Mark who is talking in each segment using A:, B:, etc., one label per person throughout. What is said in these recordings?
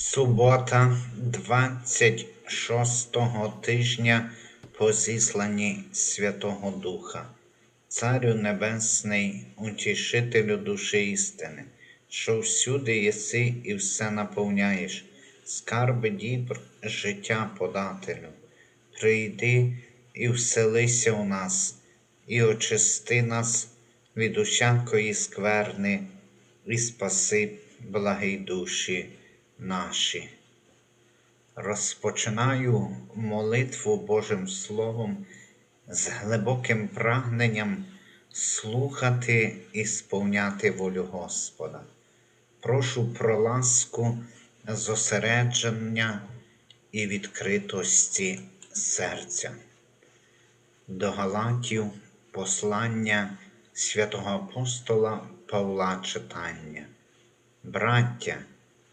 A: Субота 26-го тижня по зісланні Святого Духа, Царю Небесний, утішителю душі істини, що всюди єси і все наповняєш, скарби дібр, життя подателю. Прийди і вселися у нас, і очисти нас від усякої скверни, і спаси благі душі наші. Розпочинаю молитву Божим Словом з глибоким прагненням слухати і сповняти волю Господа. Прошу про ласку, зосередження і відкритості серця. До Галатів послання святого апостола Павла читання. Браття,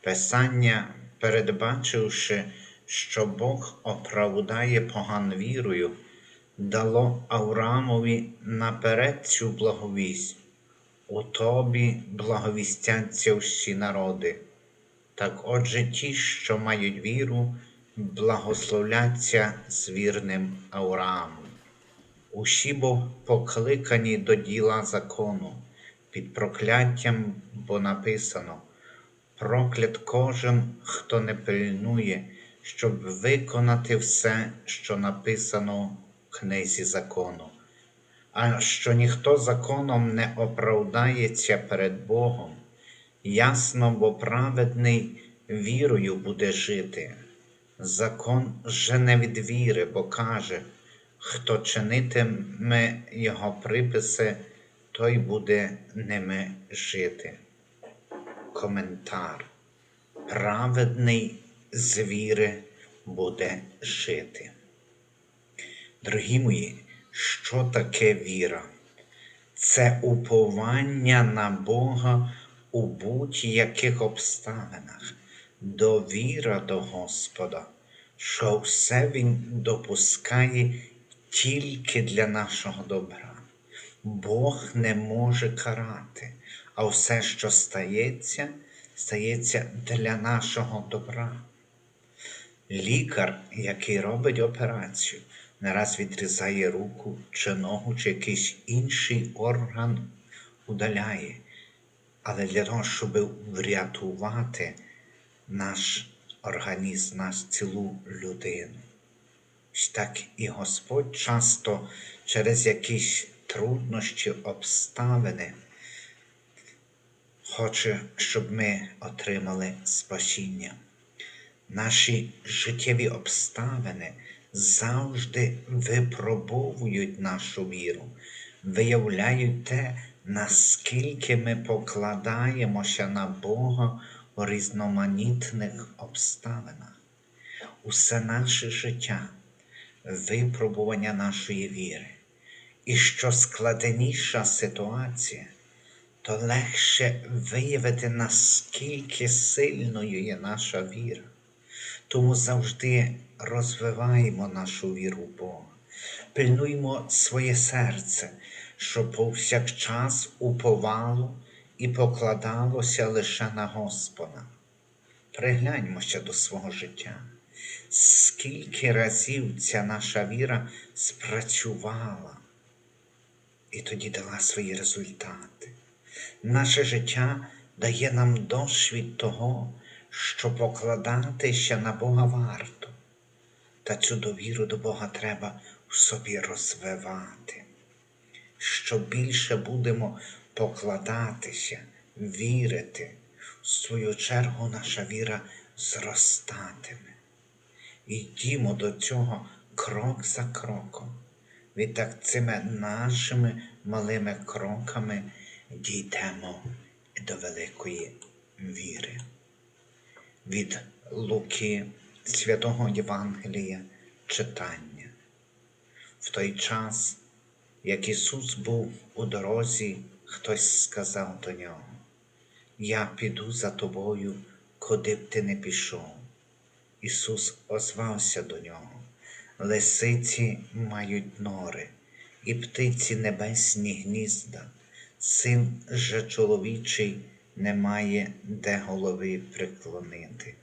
A: Писання, передбачивши, що Бог оправдає поган вірою, дало Авраамові наперед цю благовість. У тобі благовістяться всі народи. Так отже ті, що мають віру, благословляться з вірним Авраамом. Усі бо покликані до діла закону, під прокляттям, бо написано проклят кожен, хто не пильнує, щоб виконати все, що написано в книзі закону, а що ніхто законом не оправдається перед Богом, ясно, бо праведний вірою буде жити. Закон жене від віри, бо каже, хто чинитиме його приписи, той буде ними жити коментар. Праведний з віри буде жити. Дорогі мої, що таке віра? Це уповання на Бога у будь-яких обставинах, довіра до Господа, що все Він допускає тільки для нашого добра. Бог не може карати, а все, що стається, стається для нашого добра. Лікар, який робить операцію, не раз відрізає руку чи ногу, чи якийсь інший орган удаляє. Але для того, щоб врятувати наш організм, нашу цілу людину. Так і Господь часто через якісь труднощі, обставини хоче, щоб ми отримали спасіння. Наші життєві обставини завжди випробовують нашу віру, виявляють те, наскільки ми покладаємося на Бога у різноманітних обставинах. Усе наше життя випробування нашої віри. І що складеніша ситуація, то легше виявити, наскільки сильною є наша віра. Тому завжди розвиваємо нашу віру в Бога, пильнуємо своє серце, що повсякчас уповало і покладалося лише на Господа. Пригляньмося до свого життя. Скільки разів ця наша віра спрацювала і тоді дала свої результати. Наше життя дає нам досвід того, що покладатися на Бога варто, та цю довіру до Бога треба в собі розвивати. Що більше будемо покладатися, вірити, в свою чергу наша віра зростатиме. Йдімо до цього крок за кроком. Відтак цими нашими малими кроками дійдемо до великої віри. Від Луки Святого Євангелія читання. В той час, як Ісус був у дорозі, хтось сказав до нього, Я піду за тобою, куди б ти не пішов. Ісус озвався до нього. Лисиці мають нори, і птиці небесні гнізда, Син же чоловічий не має де голови приклонити.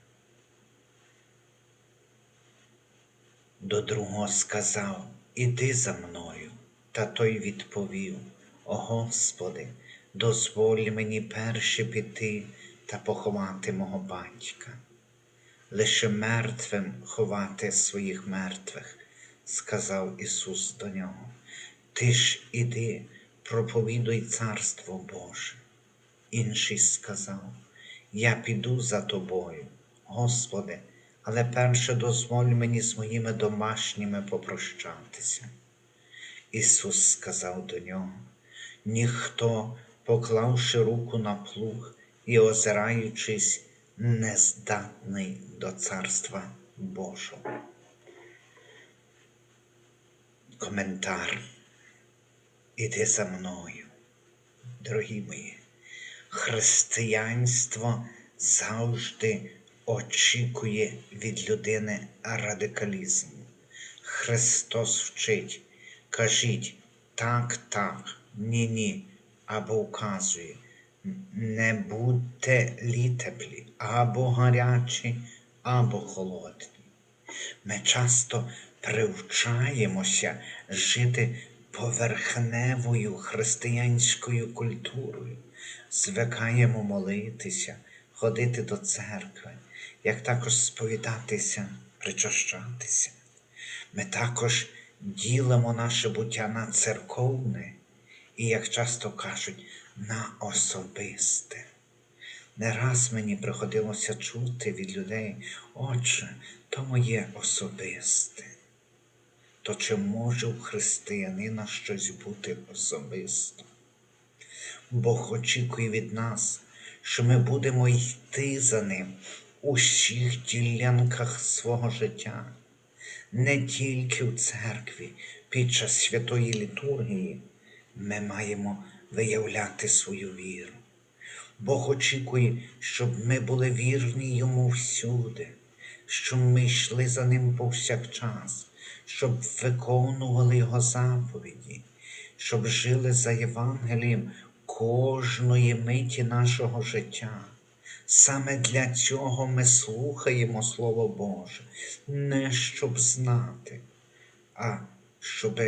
A: До другого сказав Іди за мною, та той відповів О Господи, дозволь мені перше піти та поховати мого батька, лише мертвим ховати своїх мертвих, сказав Ісус до нього. Ти ж іди проповідуй Царство Боже. Інший сказав, Я піду за тобою, Господи, але перше дозволь мені з моїми домашніми попрощатися. Ісус сказав до нього, ніхто, поклавши руку на плуг і озираючись, не здатний до Царства Божого. Коментар. Іди за мною, дорогі мої. Християнство завжди очікує від людини радикалізму. Христос вчить, кажіть так, так, ні, ні, або вказує, не будьте літеплі, або гарячі, або холодні. Ми часто привчаємося жити поверхневою християнською культурою, звикаємо молитися, ходити до церкви, як також сповідатися, причащатися. Ми також ділимо наше буття на церковне і, як часто кажуть, на особисте. Не раз мені приходилося чути від людей, Отже, то моє особисте. То чи може у християнина щось бути особисто? Бог очікує від нас, що ми будемо йти за ним у всіх ділянках свого життя, не тільки в церкві під час святої літургії ми маємо виявляти свою віру. Бог очікує, щоб ми були вірні йому всюди, щоб ми йшли за ним повсякчас, щоб виконували його заповіді, щоб жили за Євангелієм кожної миті нашого життя. Саме для цього ми слухаємо Слово Боже, не щоб знати, а щоб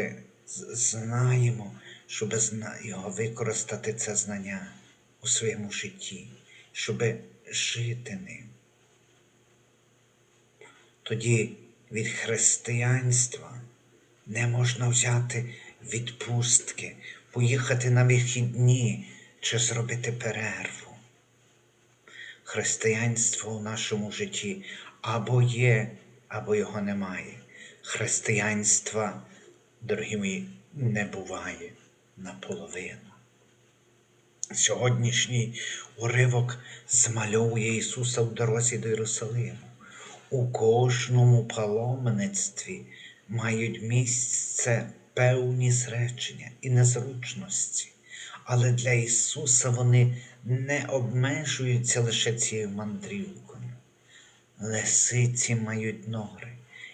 A: знаємо, щоб його використати це знання у своєму житті, щоб жити ним. Тоді від християнства не можна взяти відпустки, поїхати на вихідні чи зробити перерву. Християнство у нашому житті або є, або його немає. Християнства, дорогі мої, не буває наполовину. Сьогоднішній уривок змальовує Ісуса в дорозі до Єрусалиму. У кожному паломництві мають місце певні зречення і незручності, але для Ісуса вони не обмежуються лише цією мандрівкою. Лисиці мають нори,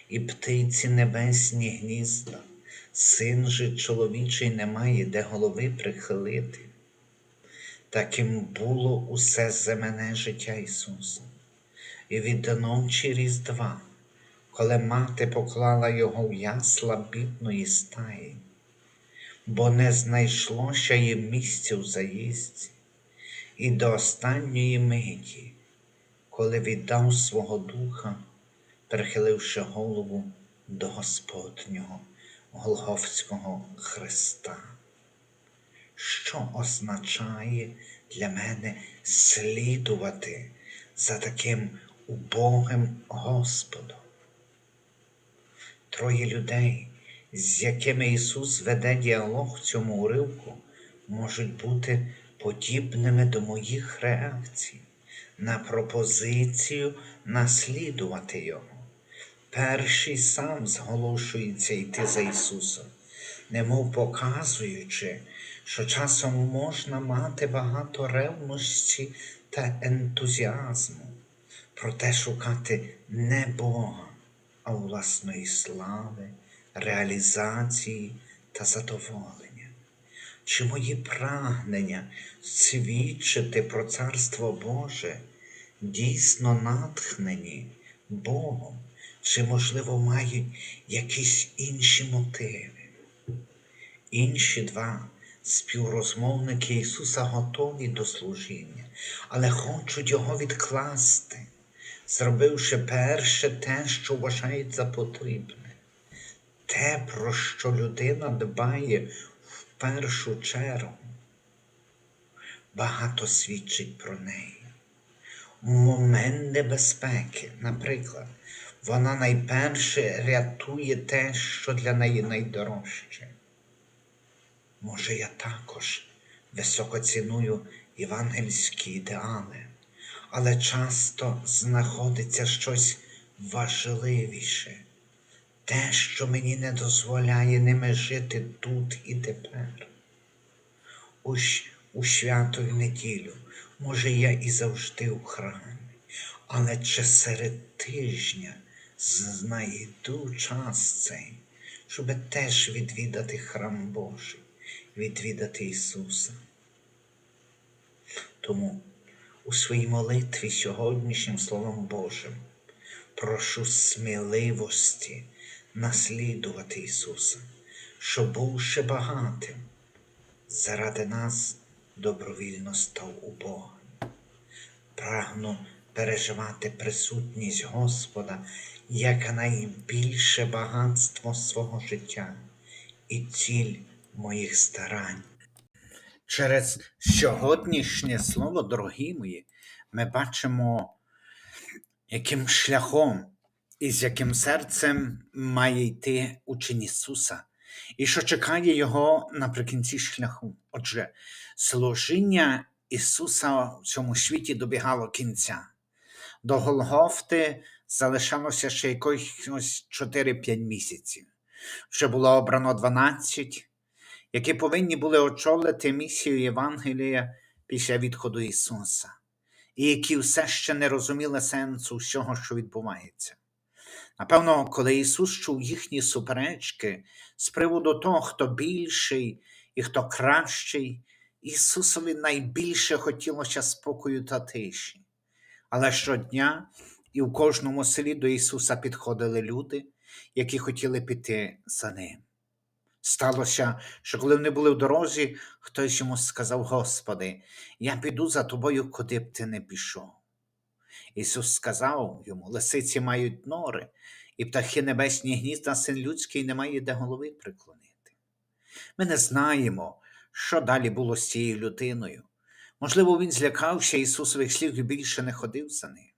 A: і птиці небесні гнізда, син же чоловічий не має де голови прихилити. Таким було усе земне життя Ісуса. І від ночі Різдва, коли мати поклала його в ясла бідної стаї, бо не знайшло ще їм місця в заїзді, і до останньої миті, коли віддав свого духа, прихиливши голову до Господнього Голговського Христа. Що означає для мене слідувати за таким убогим Господом. Троє людей, з якими Ісус веде діалог в цьому уривку, можуть бути подібними до моїх реакцій на пропозицію наслідувати Його. Перший сам зголошується йти за Ісусом, немов показуючи, що часом можна мати багато ревності та ентузіазму, проте шукати не Бога, а власної слави, реалізації та задоволення. Чи мої прагнення свідчити про Царство Боже дійсно натхнені Богом, чи, можливо, мають якісь інші мотиви. Інші два співрозмовники Ісуса готові до служіння, але хочуть Його відкласти, зробивши перше те, що вважають за потрібне. Те, про що людина дбає в першу чергу, багато свідчить про неї. В момент небезпеки, наприклад, вона найперше рятує те, що для неї найдорожче. Може, я також високо ціную євангельські ідеали, але часто знаходиться щось важливіше, те, що мені не дозволяє ними жити тут і тепер. У, у свято й неділю, може, я і завжди у храмі, але чи серед тижня знайду час цей, щоб теж відвідати храм Божий, відвідати Ісуса. Тому у своїй молитві сьогоднішнім Словом Божим прошу сміливості наслідувати Ісуса, щоб був ще багатим, заради нас добровільно став у Бога. Прагну переживати присутність Господа як найбільше багатство свого життя і ціль моїх старань. Через сьогоднішнє слово, дорогі мої, ми бачимо, яким шляхом і з яким серцем має йти учень Ісуса, і що чекає його наприкінці шляху. Отже, служіння Ісуса в цьому світі добігало кінця. До Голгофти залишалося ще якось 4-5 місяців. Вже було обрано 12, які повинні були очолити місію Євангелія після відходу Ісуса, і які все ще не розуміли сенсу всього, що відбувається. Напевно, коли Ісус чув їхні суперечки з приводу того, хто більший і хто кращий, Ісусові найбільше хотілося спокою та тиші. Але щодня і в кожному селі до Ісуса підходили люди, які хотіли піти за Ним. Сталося, що коли вони були в дорозі, хтось йому сказав: Господи, я піду за тобою, куди б ти не пішов. Ісус сказав йому: Лисиці мають нори, і птахи небесні гнізда, син людський не має де голови приклонити. Ми не знаємо, що далі було з цією людиною. Можливо, він злякався Ісусових слів і більше не ходив за ним.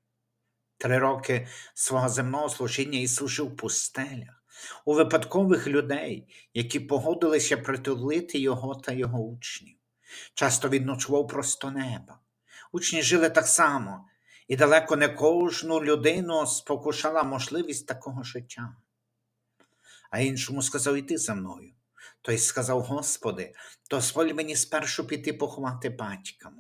A: Три роки свого земного служіння Ісус жив в пустелях, у випадкових людей, які погодилися притулити Його та Його учнів. Часто він ночував просто неба. Учні жили так само, і далеко не кожну людину спокушала можливість такого життя. А іншому сказав іти за мною. Той сказав: Господи, дозволь мені спершу піти поховати батька.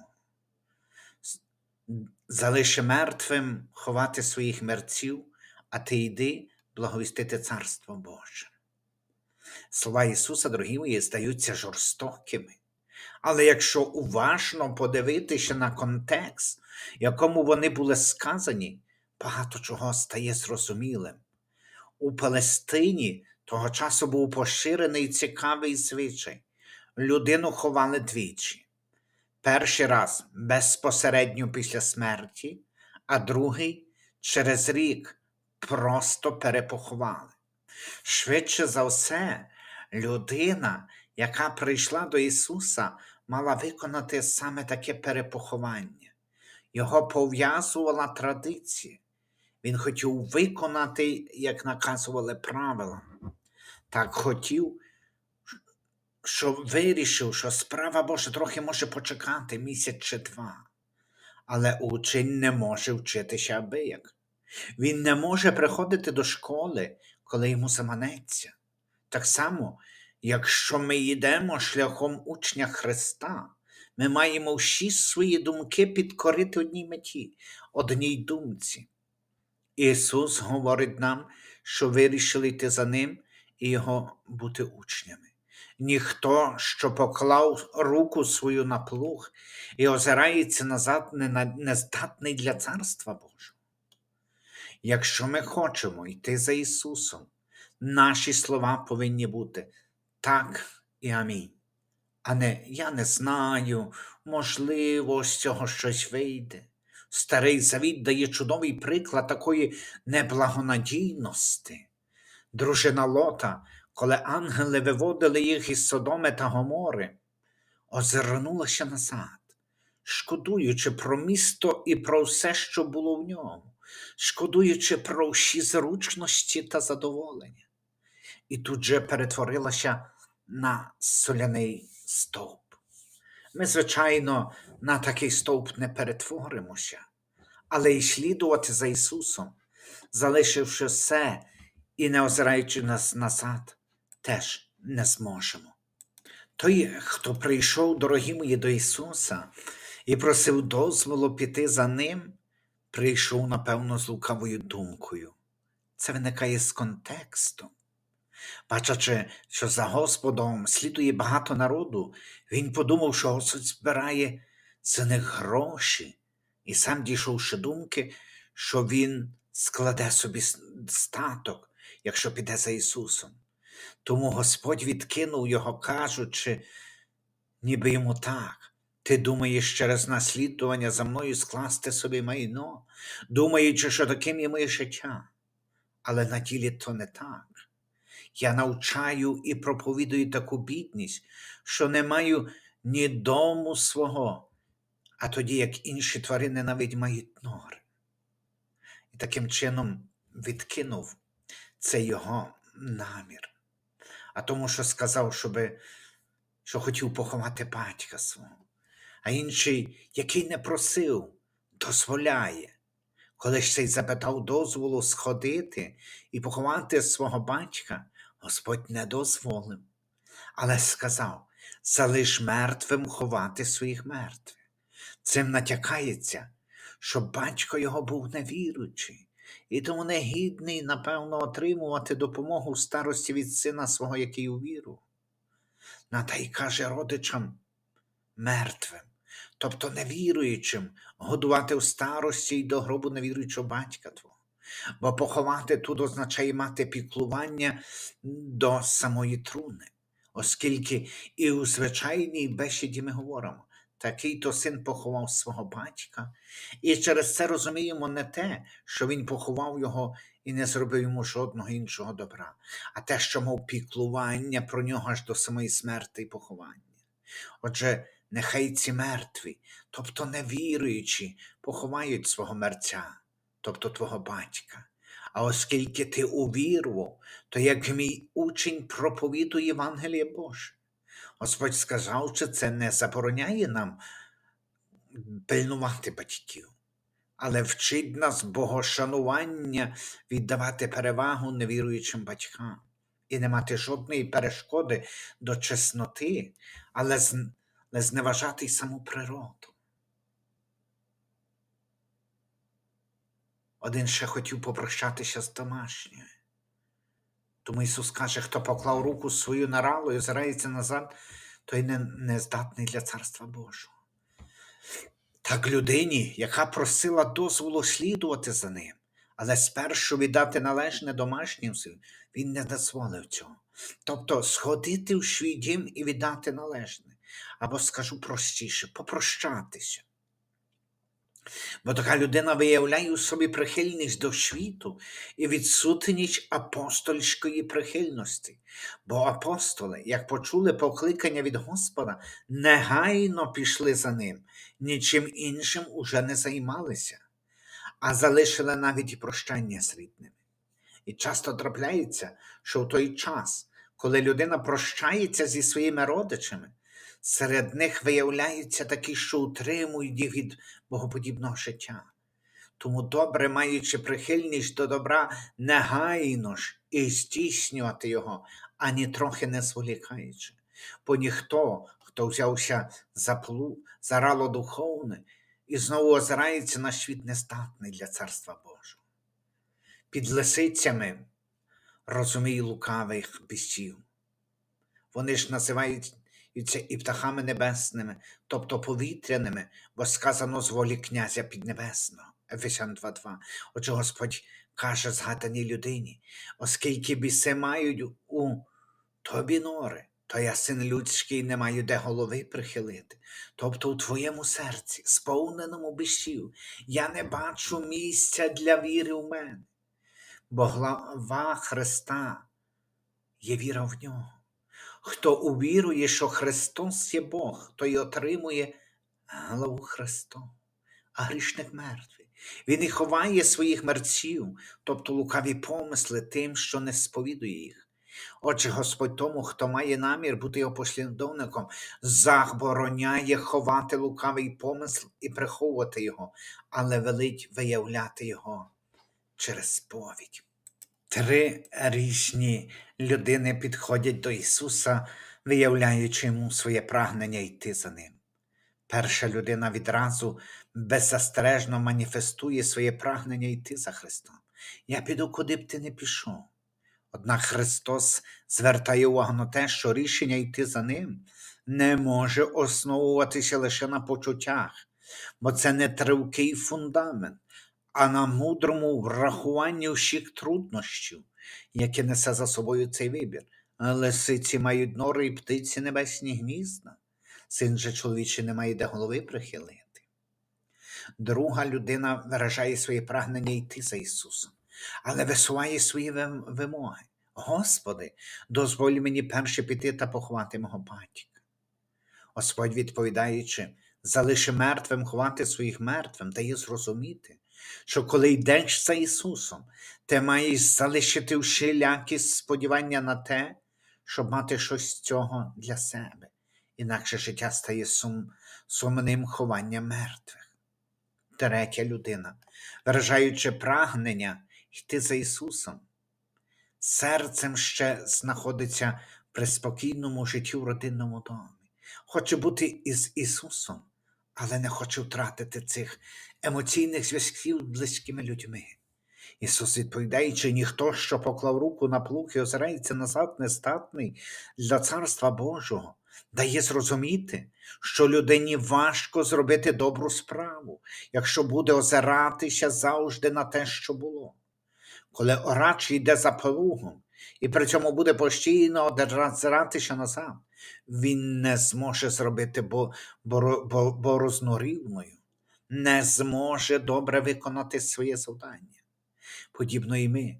A: Залиши мертвим ховати своїх мерців, а ти йди благовістити Царство Боже. Слова Ісуса, дорогі мої, здаються жорстокими. Але якщо уважно подивитися на контекст, якому вони були сказані, багато чого стає зрозумілим. У Палестині того часу був поширений цікавий звичай. Людину ховали двічі. Перший раз безпосередньо після смерті, а другий через рік просто перепоховали. Швидше за все, людина, яка прийшла до Ісуса, мала виконати саме таке перепоховання. Його пов'язувала традиція. Він хотів виконати, як наказували правила. Так хотів, що вирішив, що справа Божа трохи може почекати місяць чи два. Але учень не може вчитися абияк. Він не може приходити до школи, коли йому заманеться. Так само, якщо ми йдемо шляхом учня Христа, ми маємо всі свої думки підкорити одній меті, одній думці. Ісус говорить нам, що вирішили йти за Ним і Його бути учнями. Ніхто, що поклав руку свою на плуг і озирається назад, не, здатний для Царства Божого. Якщо ми хочемо йти за Ісусом, наші слова повинні бути так і амінь. А не я не знаю, можливо, з цього щось вийде. Старий Завіт дає чудовий приклад такої неблагонадійності. Дружина Лота, коли ангели виводили їх із Содоми та Гомори, озирнулася назад, шкодуючи про місто і про все, що було в ньому, шкодуючи про всі зручності та задоволення. І тут же перетворилася на соляний стовп. Ми, звичайно, на такий стовп не перетворимося, але й слідувати за Ісусом, залишивши все і не озираючи нас назад, теж не зможемо. Той, хто прийшов, дорогі мої, до Ісуса і просив дозволу піти за Ним, прийшов, напевно, з лукавою думкою. Це виникає з контексту. Бачачи, що за Господом слідує багато народу, він подумав, що Господь збирає за них гроші, і сам дійшовши думки, що він складе собі статок, якщо піде за Ісусом. Тому Господь відкинув його, кажучи, ніби йому так. Ти думаєш через наслідування за мною скласти собі майно, думаючи, що таким є моє життя. Але на ділі то не так. Я навчаю і проповідую таку бідність, що не маю ні дому свого, а тоді, як інші тварини навіть мають нори. І таким чином відкинув це його намір. А тому, що сказав, щоби, що хотів поховати батька свого, а інший, який не просив, дозволяє. Коли ж цей запитав дозволу сходити і поховати свого батька, Господь не дозволив, але сказав: залиш мертвим ховати своїх мертвих. Цим натякається, що батько його був невіруючий, і тому негідний, напевно, отримувати допомогу в старості від сина свого, який увірував. Натай каже родичам мертвим, тобто невіруючим, годувати в старості й до гробу невіруючого батька твого. Бо поховати тут означає мати піклування до самої труни, оскільки і у звичайній бесіді ми говоримо, такий то син поховав свого батька, і через це розуміємо не те, що він поховав його і не зробив йому жодного іншого добра, а те, що мав піклування про нього аж до самої смерти і поховання. Отже, нехай ці мертві, тобто невіруючі, поховають свого мерця, тобто твого батька. А оскільки ти увірував, то як мій учень проповідує Євангеліє Боже. Господь сказав, що це не забороняє нам пильнувати батьків, але вчить нас богошанування віддавати перевагу невіруючим батькам і не мати жодної перешкоди до чесноти, але, з- але зневажати й саму природу. Один ще хотів попрощатися з домашньою. Тому Ісус каже, хто поклав руку свою на рало і озирається назад, той не, не здатний для Царства Божого. Так людині, яка просила дозволу слідувати за ним, але спершу віддати належне домашнім він не дозволив цього. Тобто сходити в свій дім і віддати належне, або скажу простіше, попрощатися. Бо така людина виявляє у собі прихильність до світу і відсутність апостольської прихильності. Бо апостоли, як почули покликання від Господа, негайно пішли за ним, нічим іншим уже не займалися, а залишили навіть і прощання з рідними. І часто трапляється, що в той час, коли людина прощається зі своїми родичами, серед них виявляються такі, що утримують їх від богоподібного життя. Тому добре, маючи прихильність до добра, негайно ж і здійснювати його, ані трохи не зволікаючи. Бо ніхто, хто взявся за плу, за рало духовне, і знову озирається на світ нездатний для Царства Божого. Під лисицями розумій лукавих бісів. Вони ж називаються і птахами небесними, тобто повітряними, бо сказано з волі князя піднебесного. Ефесян 2.2. Отже, Господь каже згаданій людині, оскільки біси мають у тобі нори, то я син людський не маю де голови прихилити. Тобто у твоєму серці, сповненому бісів, я не бачу місця для віри в мене, бо глава Христа є віра в нього. Хто увірує, що Христос є Бог, той отримує главу Христову, а грішник мертвий. Він і ховає своїх мерців, тобто лукаві помисли тим, що не сповідує їх. Отже, Господь тому, хто має намір бути його послідовником, забороняє ховати лукавий помисл і приховувати його, але велить виявляти його через сповідь. Три різні людини підходять до Ісуса, виявляючи йому своє прагнення йти за ним. Перша людина відразу беззастережно маніфестує своє прагнення йти за Христом. Я піду, куди б ти не пішов. Однак Христос звертає увагу на те, що рішення йти за ним не може основуватися лише на почуттях, бо це не тривкий фундамент, а на мудрому врахуванні всіх труднощів, які несе за собою цей вибір. Лисиці мають нори і птиці небесні гнізда, син же чоловічий не має де голови прихилити. Друга людина виражає своє прагнення йти за Ісусом, але висуває свої вимоги. Господи, дозволь мені перше піти та поховати мого батька. Господь, відповідаючи, залиши мертвим ховати своїх мертвим, дає зрозуміти, що коли йдеш за Ісусом, ти маєш залишити всілякі сподівання на те, щоб мати щось з цього для себе, інакше життя стає сум, сумним хованням мертвих. Третя людина, виражаючи прагнення йти за Ісусом, серцем ще знаходиться при спокійному житті в родинному домі. Хоче бути із Ісусом, але не хоче втратити цих емоційних зв'язків з близькими людьми. Ісус відповідаючи, ніхто, що поклав руку на плуг і озирається назад, не статний для Царства Божого, дає зрозуміти, що людині важко зробити добру справу, якщо буде озиратися завжди на те, що було. Коли орач йде за плугом і при цьому буде постійно озиратися назад, він не зможе зробити бо, боро- бо, борозну рівною, не зможе добре виконати своє завдання. Подібно і ми,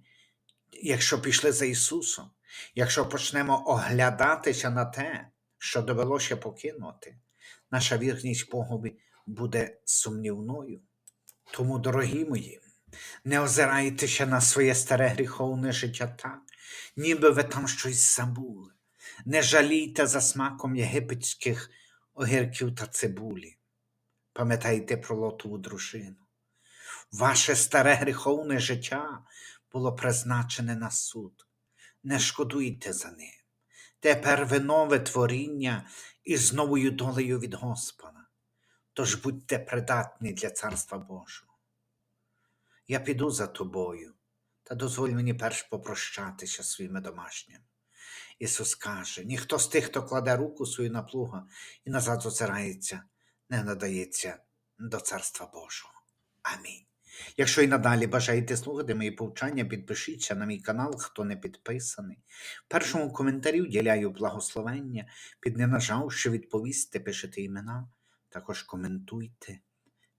A: якщо пішли за Ісусом, якщо почнемо оглядатися на те, що довелося покинути, наша вірність Богові буде сумнівною. Тому, дорогі мої, не озирайтеся на своє старе гріховне життя так, ніби ви там щось забули. Не жалійте за смаком єгипетських огірків та цибулі. Пам'ятайте про лотову дружину. Ваше старе гріховне життя було призначене на суд. Не шкодуйте за ним. Тепер ви нове творіння із новою долею від Господа. Тож будьте придатні для Царства Божого. Я піду за тобою, та дозволь мені перш попрощатися своїми домашніми. Ісус каже: ніхто з тих, хто кладе руку свою на плуга і назад озирається, не надається до Царства Божого. Амінь. Якщо і надалі бажаєте слухати мої повчання, підпишіться на мій канал, хто не підписаний. В першому коментарі вділяю благословення, під не нажавши відповісти, пишете імена, також коментуйте,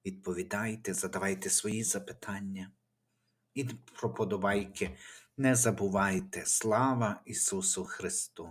A: відповідайте, задавайте свої запитання. І про подобайки не забувайте. Слава Ісусу Христу!